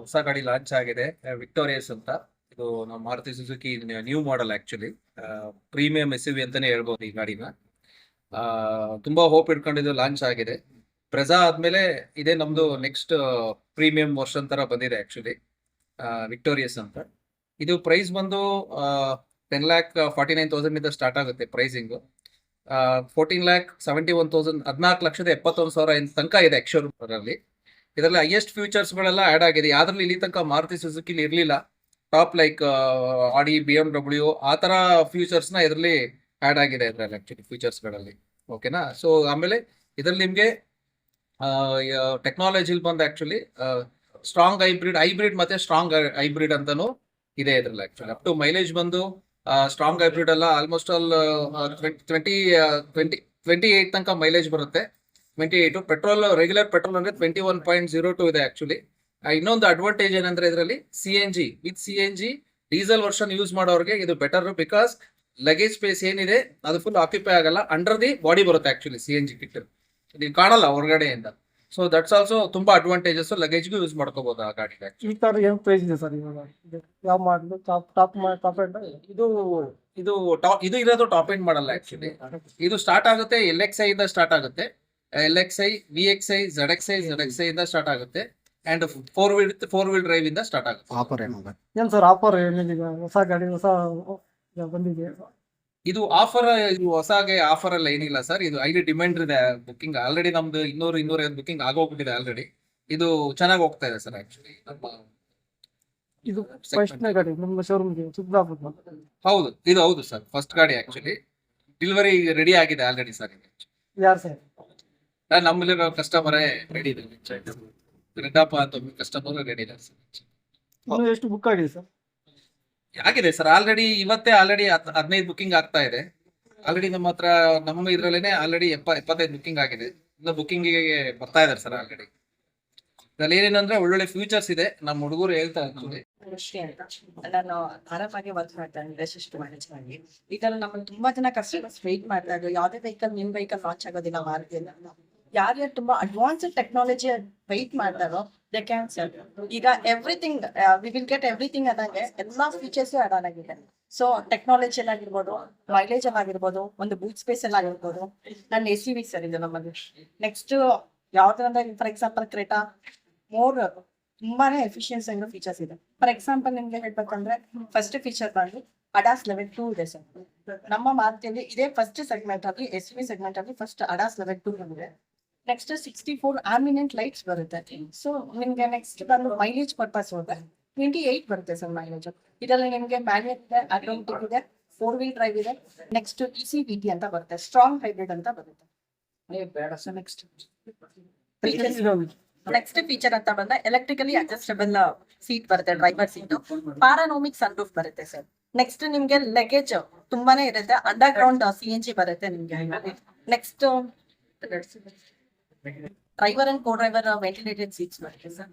ಹೊಸ ಗಾಡಿ ಲಾಂಚ್ ಆಗಿದೆ ವಿಕ್ಟೋರಿಯಸ್ ಅಂತ. ಇದು ನಮ್ಮ Maruti Suzuki new model actually premium S V ಅಂತಾನೆ ಹೇಳ್ಬೋದು ಈ ಗಾಡಿನ. ತುಂಬಾ ಹೋಪ್ ಇಟ್ಕೊಂಡಿದ್ದು ಲಾಂಚ್ ಆಗಿದೆ. ಪ್ರೆಸಾ ಆದ್ಮೇಲೆ ಇದೇ ನಮ್ದು ನೆಕ್ಸ್ಟ್ ಪ್ರೀಮಿಯಂ ವರ್ಷನ್ ತರ ಬಂದಿದೆ ಆಕ್ಚುಲಿ ವಿಕ್ಟೋರಿಯಸ್ ಅಂತ. ಇದು ಪ್ರೈಸ್ ಬಂದು ten lakh forty nine thousand ಇಂದ ಸ್ಟಾರ್ಟ್ ಆಗುತ್ತೆ pricing fourteen lakh seventy one thousand ಹದಿನಾಲ್ಕು ಲಕ್ಷದ ಎಪ್ಪತ್ತೊಂದು ಸಾವಿರ ತನಕ ಇದೆ ಎಕ್ಶೋರೂಮ್ ಅದರಲ್ಲಿ ಇದರಲ್ಲಿ ಹೈಯೆಸ್ಟ್ ಫ್ಯೂಚರ್ಸ್ ಗಳೆಲ್ಲ ಆಡ್ ಆಗಿದೆ. ಯಾವ್ದ್ರಲ್ಲಿ ಇಲ್ಲಿ ತನಕ ಮಾರುತಿ ಸುಜುಕಿಲಿ ಇರಲಿಲ್ಲ. Top like Audi B M W ಆ ತರ ಫ್ಯೂಚರ್ಸ್ನ ಇದರಲ್ಲಿ ಆಡ್ ಆಗಿದೆ ಇದರಲ್ಲಿ ಆಕ್ಚುಲಿ ಫ್ಯೂಚರ್ಸ್ಗಳಲ್ಲಿ. ಓಕೆನಾ ಸೊ ಆಮೇಲೆ ಇದರಲ್ಲಿ ನಿಮಗೆ ಟೆಕ್ನಾಲಜಿಲಿ ಬಂದು ಆಕ್ಚುಲಿ ಸ್ಟ್ರಾಂಗ್ ಹೈಬ್ರಿಡ್ ಹೈಬ್ರಿಡ್ ಮತ್ತೆ ಸ್ಟ್ರಾಂಗ್ ಹೈಬ್ರಿಡ್ ಅಂತಾನು ಇದೆ ಇದ್ರಲ್ಲಿ ಆಕ್ಚುಲಿ ಅಪ್ ಟು ಮೈಲೇಜ್ ಬಂದು ಸ್ಟ್ರಾಂಗ್ ಹೈಬ್ರಿಡ್ ಎಲ್ಲ almost all twenty twenty twenty eight ತನಕ ಮೈಲೇಜ್ ಬರುತ್ತೆ. Twenty eight petrol regular petrol ಅಂದ್ರೆ twenty one point zero two ಇದೆ ಆಕ್ಚುಲಿ ಇನ್ನೊಂದು ಅಡ್ವಾಂಟೇಜ್ ಏನಂದ್ರೆ ಇದರಲ್ಲಿ C N G with C N G diesel version use ಮಾಡೋರಿಗೆ ಇದು ಬೆಟರ್ ಬಿಕಾಸ್ ಲಗೇಜ್ ಸ್ಪೇಸ್ ಏನಿದೆ ಅದು ಫುಲ್ ಆಕ್ಯುಪೈ ಆಗಲ್ಲ. ಅಂಡರ್ ದಿ ಬಾಡಿ ಬರುತ್ತೆ actually C N G kit ನೀವು ಕಾಣಲ್ಲ ಹೊರಗಡೆಯಿಂದ ಸೊ ದಟ್ಸ್ ಆಲ್ಸೋ ತುಂಬಾ ಅಡ್ವಾಂಟೇಜಸ್ ಲಗೇಜ್ಗೂ ಯೂಸ್ ಮಾಡ್ಕೋಬಹುದು ಆ ಗಾಡಿ ಈ ತರ ಏನ್ ಪ್ರೈಸ್ ಇದೆ ಸರ್ ಇವಾಗ? ಇದು ಯಾವ ಮಾಡಲು ಟಾಪ್ ಟಾಪ್ ಟಾಪ್ ಎಂಡ್ ಇದು ಇದು ಟಾಪ್ ಇದು ಇರೋದು ಟಾಪ್ ಎಂಡ್ ಮಾಡಲ್ಲ ಆಕ್ಚುಲಿ ಇದು ಸ್ಟಾರ್ಟ್ ಆಗುತ್ತೆ ಎಲ್ ಎಕ್ಸ್ ಐ ಇಂದ ಸ್ಟಾರ್ಟ್ ಆಗುತ್ತೆ. L X I V X I Z X I Z X I ಇಂದ ಸ್ಟಾರ್ಟ್ ಆಗುತ್ತೆ. And four wheel four wheel drive ಇಂದ ಸ್ಟಾರ್ಟ್ ಆಗುತ್ತೆ. ಆಫರ್ ಏನಾಗ ಏನ್ ಸರ್ ಆಫರ್ ಏನಿದೆ ಹೊಸ ಗಾಡಿ ಹೊಸ ಬಂದಿದೆ ಇದು ಆಫರ್ ಇದು ಹೊಸಾಗೆ ಆಫರ್ ಎಲ್ಲ ಏನಿಲ್ಲ ಸರ್ ಇದು ಐಡಿ ಡಿಮ್ಯಾಂಡ್ ಇದೆ ಬುಕಿಂಗ್ ಆಲ್ರೆಡಿ ನಮ್ದು ಇನ್ನೂರು ಇನ್ನೂರೈವತ್ತು ಬುಕಿಂಗ್ ಆಗೋಗ್ಬಿಟ್ಟಿದೆ ಆಲ್ರೆಡಿ ಇದು ಚೆನ್ನಾಗಿ ಹೋಗ್ತಾ ಇದೆ ಸರ್ ಆಕ್ಚುಲಿ ನಮ್ಮ ಇದು ಫಸ್ಟ್ ಗಾಡಿ ನಮ್ಮ ಶೋರೂಮ್ಗೆ ಹೌದು ಇದು ಹೌದು ಸರ್ ಫಸ್ಟ್ ಗಾಡಿ ಆಕ್ಚುಲಿ ಡೆಲಿವರಿ ರೆಡಿ ಆಗಿದೆ ಆಲ್ರೆಡಿ ಸರ್ ಯಾರು ಸರ್ ನಮ್ಮಲ್ಲಿರೋ ಕಸ್ಟಮರೇ ರೆಡಿ ಇದೆ ರೆಡ್ಡಪ್ಪ ಅಂತ ಕಸ್ಟಮರ್ ರೆಡಿ ಇದೆ ಸರ್. ಇನ್ನು ಎಷ್ಟು ಬುಕ್ ಆಗಿದೆ ಸರ್? ಆಗಿದೆ ಸರ್. ಆಲ್ರೆಡಿ ಇವತ್ತೇ ಆಲ್ರೆಡಿ ಹದಿನೈದು ಬುಕಿಂಗ್ ಆಗ್ತಾ ಇದೆ. ಆಲ್ರೆಡಿ ನಮ್ಮ ಹತ್ರ ನಮ್ಮ ಇದ್ರಲ್ಲೇನೆ ಆಲ್ರೆಡಿ ಎಪ್ಪ ಎಪ್ಪತ್ತೈದು ಬುಕಿಂಗ್ ಆಗಿದೆ. ಇನ್ನು ಬುಕ್ಕಿಂಗಿಗೆ ಬರ್ತಾ ಇದ್ದಾರೆ ಸರ್ ಆಲ್ರೆಡಿ ಇದ್ರಲ್ಲಿ ಏನೇನಂದ್ರೆ ಒಳ್ಳೊಳ್ಳೆ ಫ್ಯೂಚರ್ಸ್ ಇದೆ. ನಮ್ಮ ಹುಡುಗರು ಹೇಳ್ತಾ ಇರ್ತೀವಿ ದೃಷ್ಟಿ ಅಂತ ನಾನು ಆರಾಮಾಗಿ ವರ್ಕ್ ಮಾಡ್ತಾ ಇದ್ದೀನಿ. ಸಿಸ್ಟಮ್ ಮ್ಯಾನೇಜ್ ಆಗಿ ಇದರಲ್ಲಿ ನಮ್ಮಲ್ಲಿ ತುಂಬಾ ಜನ ಕಸ್ಟಮರ್ಸ್ ವೇಟ್ ಮಾಡ್ತಾ ಇದ್ರು. ಯಾವ್ದೇ ವೆಹಿಕಲ್ ನಿಮ್ ವೆಹಿಕಲ್ ಲಾಂಚ್ ಆಗೋದಿಲ್ಲ ಮಾರುತಿಯಲ್ಲಿ ಯಾರ್ಯಾರು ತುಂಬಾ ಅಡ್ವಾನ್ಸ್ಡ್ ಟೆಕ್ನಾಲಜಿ ವೈಟ್ ಮಾಡ್ತಾರೋ ದೇ ಕ್ಯಾನ್ ಸೆಲ್ ಈಗ everything we will get everything ಅನ್ನಂಗೆ ಎಲ್ಲಾ ಫೀಚರ್ಸ್ ಆಡ್ ಆನ್ ಆಗಿದೆ. ಸೊ ಟೆಕ್ನಾಲಜಿ ಆಗಿರ್ಬೋದು ಮೈಲೇಜ್ ಆಗಿರ್ಬೋದು ಒಂದು ಬೂತ್ ಸ್ಪೇಸ್ ಎಲ್ಲ ಆಗಿರ್ಬೋದು ನನ್ನ ಎಸ್ ವಿ ಸರ್ ಇದು ನಮ್ಮಲ್ಲಿ. ನೆಕ್ಸ್ಟ್ ಯಾವ್ದಂದ್ರೆ ಫಾರ್ ಎಕ್ಸಾಂಪಲ್ ಕ್ರೇಟಾ ಮೋರ್ ತುಂಬಾನೇ ಎಫಿಷಿಯನ್ಸಿ ಆಗಿರೋ ಫೀಚರ್ಸ್ ಇದೆ. ಫಾರ್ ಎಕ್ಸಾಂಪಲ್ ನಿಮ್ಗೆ ಹೇಳ್ಬೇಕಂದ್ರೆ ಫಸ್ಟ್ ಫೀಚರ್ ಬಂದು ಅಡಾಸ್ ಲೆವೆಲ್ ಟೂ ಇದೆ ಸರ್ ನಮ್ಮ ಮಾತಿಯಲ್ಲಿ ಇದೇ ಫಸ್ಟ್ ಸೆಗ್ಮೆಂಟ್ ಆಗಲಿ ಎಸ್ ವಿ ಸೆಗ್ಮೆಂಟ್ ಆಗಲಿ ಫಸ್ಟ್ ಅಡಾಸ್ ಲೆವೆಲ್ ಟೂ ಬಂದಿದೆ. Next sixty four ambient lights ಬರುತ್ತೆ. ಸೊ ನಿಮ್ಗೆ ನೆಕ್ಸ್ಟ್ ಬಂದು ಮೈಲೇಜ್ ಪರ್ಪಸ್ ಹೋದ್ರೆ ಟ್ವೆಂಟಿ ಏಟ್ ಬರುತ್ತೆ ಸರ್ ಮೈಲೇಜ್ ಇದರಲ್ಲಿ ನಿಮ್ಗೆ ಮ್ಯಾನ್ಯಲ್ ಇದೆ ಆಟೋಮೆಟಿಕ್ ಇದೆ ಫೋರ್ ವೀಲ್ ಡ್ರೈವ್ ಇದೆ. Next E C V T ಅಂತ ಬರುತ್ತೆ ಸ್ಟ್ರಾಂಗ್ ಹೈಬ್ರಿಡ್ ಅಂತ ಬರುತ್ತೆ. ಬೇಡ ಸರ್ ನೆಕ್ಸ್ಟ್ ನೆಕ್ಸ್ಟ್ ಫೀಚರ್ ಅಂತ ಬಂದ ಎಲೆಕ್ಟ್ರಿಕಲಿ ಅಡ್ಜಸ್ಟಬಲ್ ಸೀಟ್ ಬರುತ್ತೆ ಡ್ರೈವರ್ ಸೀಟ್ ಪಾರಾನೋಮಿಕ್ ಸನ್ರೂಫ್ ಬರುತ್ತೆ ಸರ್ ನೆಕ್ಸ್ಟ್ ನಿಮ್ಗೆ ಲಗೇಜ್ ತುಂಬಾನೇ ಇರುತ್ತೆ under ground C N G ಬರುತ್ತೆ ನಿಮ್ಗೆ. Next driver and co driver ventilated seats ಬರುತ್ತೆ ಸರ್